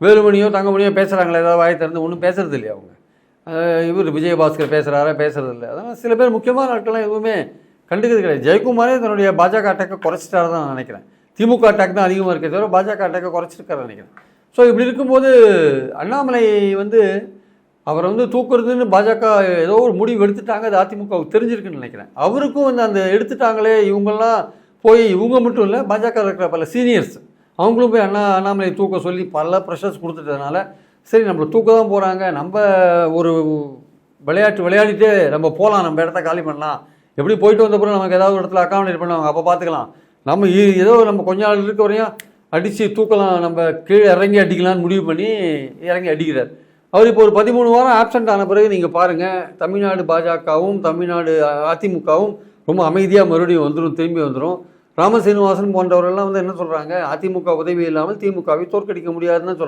வேலுமணியோ தங்கமணியோ பேசுகிறாங்களே ஏதாவது வாய் திறந்து ஒன்றும் பேசுறது இல்லையா அவங்க? இவர் விஜயபாஸ்கர் பேசுகிறாரா பேசுறது இல்லை அதனால் சில பேர் முக்கியமான ஆட்கள்லாம் எதுவுமே கண்டுக்கிறது கிடையாது. ஜெயக்குமாரே தன்னுடைய பாஜக அட்டாக்கை குறைச்சிட்டாரு தான் நான் நினைக்கிறேன். திமுக அட்டாக் தான் அதிகமாக இருக்கே தவிர பாஜக அட்டாக்கை குறைச்சிருக்காரு நினைக்கிறேன். ஸோ இப்படி இருக்கும்போது அண்ணாமலை வந்து அவரை வந்து தூக்குறதுன்னு பாஜக ஏதோ ஒரு முடிவு எடுத்துட்டாங்க அது அதிமுகவுக்கு தெரிஞ்சிருக்குன்னு நினைக்கிறேன். அவருக்கும் வந்து அந்த எடுத்துட்டாங்களே இவங்கெல்லாம் போய் இவங்க மட்டும் இல்லை பாஜக இருக்கிற பல சீனியர்ஸ் அவங்களும் போய் அண்ணா அண்ணாமலையை தூக்க சொல்லி பல ப்ரெஷர்ஸ் கொடுத்துட்டதுனால சரி நம்மளை தூக்க தான் போகிறாங்க நம்ம ஒரு விளையாட்டு விளையாடிட்டு நம்ம போகலாம் நம்ம இடத்த காலி பண்ணலாம். எப்படி போயிட்டு வந்தப்பறம் நமக்கு ஏதாவது ஒரு இடத்துல அக்காமடேட் பண்ணுவாங்க. அப்போ பார்த்துக்கலாம். நம்ம ஏதோ நம்ம கொஞ்ச நாள் இருக்க வரையும் அடித்து தூக்கலாம். நம்ம கீழே இறங்கி அடிக்கலாம்னு முடிவு பண்ணி இறங்கி அடிக்கிறார். அவர் இப்போ ஒரு பதிமூணு வாரம் ஆப்சண்ட் ஆன பிறகு நீங்கள் பாருங்கள் தமிழ்நாடு பாஜகவும் தமிழ்நாடு அதிமுகவும் ரொம்ப அமைதியாக மறுபடியும் வந்துடும் திரும்பி வந்துடும் ராமசீனிவாசன் போன்றவரெல்லாம் வந்து என்ன சொல்கிறாங்க அதிமுக உதவி இல்லாமல் திமுகவை தோற்கடிக்க முடியாதுன்னு சொல்றாங்க.